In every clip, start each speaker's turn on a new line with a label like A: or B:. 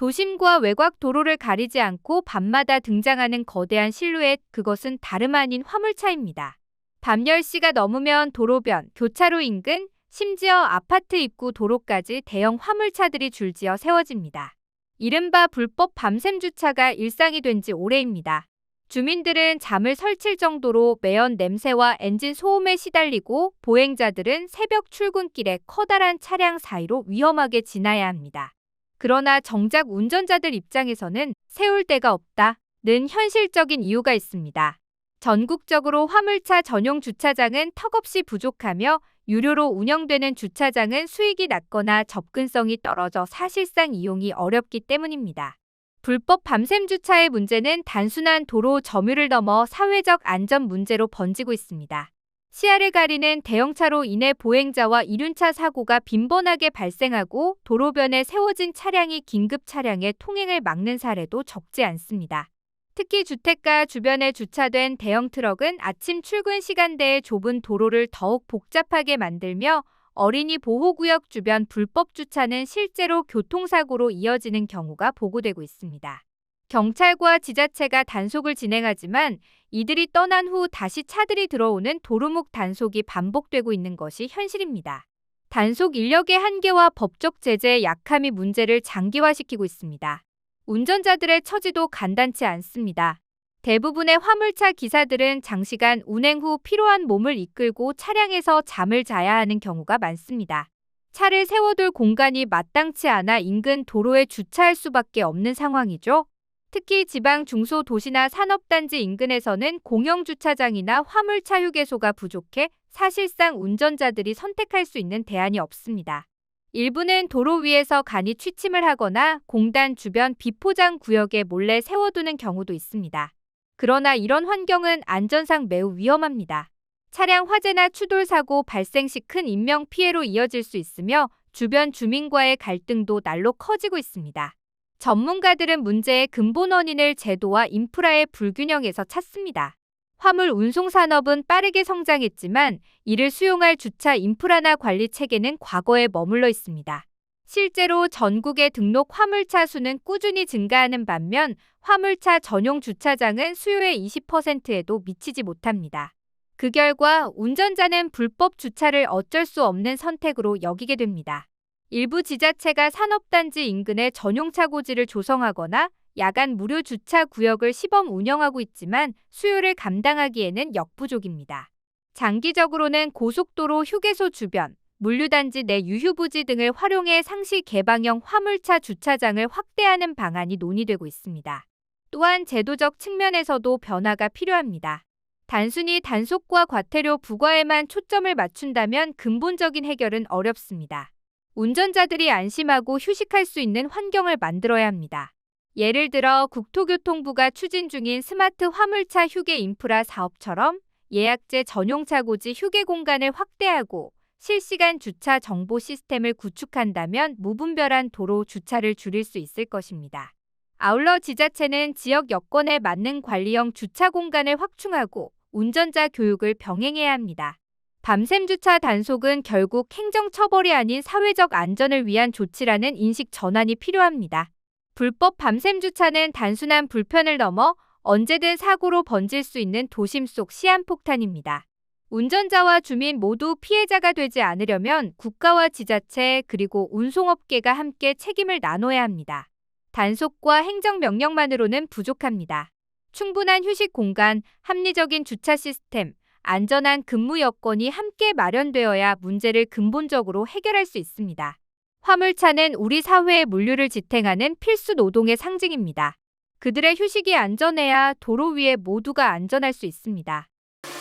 A: 도심과 외곽 도로를 가리지 않고 밤마다 등장하는 거대한 실루엣, 그것은 다름 아닌 화물차입니다. 밤 10시가 넘으면 도로변, 교차로 인근, 심지어 아파트 입구 도로까지 대형 화물차들이 줄지어 세워집니다. 이른바 불법 밤샘 주차가 일상이 된 지 오래입니다. 주민들은 잠을 설칠 정도로 매연 냄새와 엔진 소음에 시달리고 보행자들은 새벽 출근길에 커다란 차량 사이로 위험하게 지나야 합니다. 그러나 정작 운전자들 입장에서는 세울 데가 없다는 현실적인 이유가 있습니다. 전국적으로 화물차 전용 주차장은 턱없이 부족하며 유료로 운영되는 주차장은 수익이 낮거나 접근성이 떨어져 사실상 이용이 어렵기 때문입니다. 불법 밤샘 주차의 문제는 단순한 도로 점유를 넘어 사회적 안전 문제로 번지고 있습니다. 시야를 가리는 대형차로 인해 보행자와 이륜차 사고가 빈번하게 발생하고 도로변에 세워진 차량이 긴급 차량의 통행을 막는 사례도 적지 않습니다. 특히 주택가 주변에 주차된 대형 트럭은 아침 출근 시간대에 좁은 도로를 더욱 복잡하게 만들며 어린이 보호구역 주변 불법 주차는 실제로 교통사고로 이어지는 경우가 보고되고 있습니다. 경찰과 지자체가 단속을 진행하지만 이들이 떠난 후 다시 차들이 들어오는 도루묵 단속이 반복되고 있는 것이 현실입니다. 단속 인력의 한계와 법적 제재의 약함이 문제를 장기화시키고 있습니다. 운전자들의 처지도 간단치 않습니다. 대부분의 화물차 기사들은 장시간 운행 후 피로한 몸을 이끌고 차량에서 잠을 자야 하는 경우가 많습니다. 차를 세워둘 공간이 마땅치 않아 인근 도로에 주차할 수밖에 없는 상황이죠. 특히 지방 중소도시나 산업단지 인근에서는 공영주차장이나 화물차 휴게소가 부족해 사실상 운전자들이 선택할 수 있는 대안이 없습니다. 일부는 도로 위에서 간이 취침을 하거나 공단 주변 비포장 구역에 몰래 세워두는 경우도 있습니다. 그러나 이런 환경은 안전상 매우 위험합니다. 차량 화재나 추돌 사고 발생 시 큰 인명 피해로 이어질 수 있으며 주변 주민과의 갈등도 날로 커지고 있습니다. 전문가들은 문제의 근본 원인을 제도와 인프라의 불균형에서 찾습니다. 화물 운송 산업은 빠르게 성장했지만 이를 수용할 주차 인프라나 관리 체계는 과거에 머물러 있습니다. 실제로 전국의 등록 화물차 수는 꾸준히 증가하는 반면 화물차 전용 주차장은 수요의 20%에도 미치지 못합니다. 그 결과 운전자는 불법 주차를 어쩔 수 없는 선택으로 여기게 됩니다. 일부 지자체가 산업단지 인근에 전용차 고지를 조성하거나 야간 무료 주차 구역을 시범 운영하고 있지만 수요를 감당하기에는 역부족입니다. 장기적으로는 고속도로 휴게소 주변, 물류단지 내 유휴부지 등을 활용해 상시 개방형 화물차 주차장을 확대하는 방안이 논의되고 있습니다. 또한 제도적 측면에서도 변화가 필요합니다. 단순히 단속과 과태료 부과에만 초점을 맞춘다면 근본적인 해결은 어렵습니다. 운전자들이 안심하고 휴식할 수 있는 환경을 만들어야 합니다. 예를 들어 국토교통부가 추진 중인 스마트 화물차 휴게 인프라 사업처럼 예약제 전용차 고지 휴게 공간을 확대하고 실시간 주차 정보 시스템을 구축한다면 무분별한 도로 주차를 줄일 수 있을 것입니다. 아울러 지자체는 지역 여건에 맞는 관리형 주차 공간을 확충하고 운전자 교육을 병행해야 합니다. 밤샘 주차 단속은 결국 행정 처벌이 아닌 사회적 안전을 위한 조치라는 인식 전환이 필요합니다. 불법 밤샘 주차는 단순한 불편을 넘어 언제든 사고로 번질 수 있는 도심 속 시한폭탄입니다. 운전자와 주민 모두 피해자가 되지 않으려면 국가와 지자체 그리고 운송업계가 함께 책임을 나눠야 합니다. 단속과 행정명령만으로는 부족합니다. 충분한 휴식 공간, 합리적인 주차 시스템, 안전한 근무 여건이 함께 마련되어야 문제를 근본적으로 해결할 수 있습니다. 화물차는 우리 사회의 물류를 지탱하는 필수 노동의 상징입니다. 그들의 휴식이 안전해야 도로 위에 모두가 안전할 수 있습니다.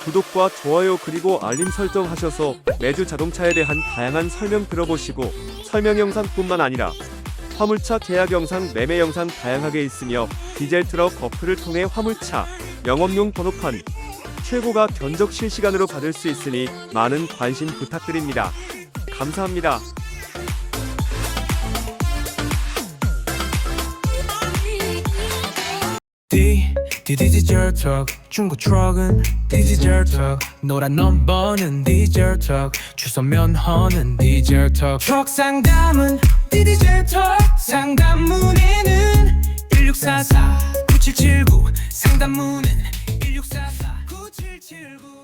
B: 구독과 좋아요 그리고 알림 설정하셔서 매주 자동차에 대한 다양한 설명 들어보시고 설명 영상뿐만 아니라 화물차 계약 영상, 매매 영상 다양하게 있으며 디젤 트럭 어플을 통해 화물차 영업용 번호판 최고가 견적 실시간으로 받을 수 있으니 많은 관심 부탁드립니다. 감사합니다.
C: D D 디젤 트럭 중고 트럭은 디젤 트럭 노란 넘버는 디젤 트럭 주소 면허는 디젤 트럭 트럭 상담은 디젤 트럭 상담 문의는 944 9779 상담 문은 칠구.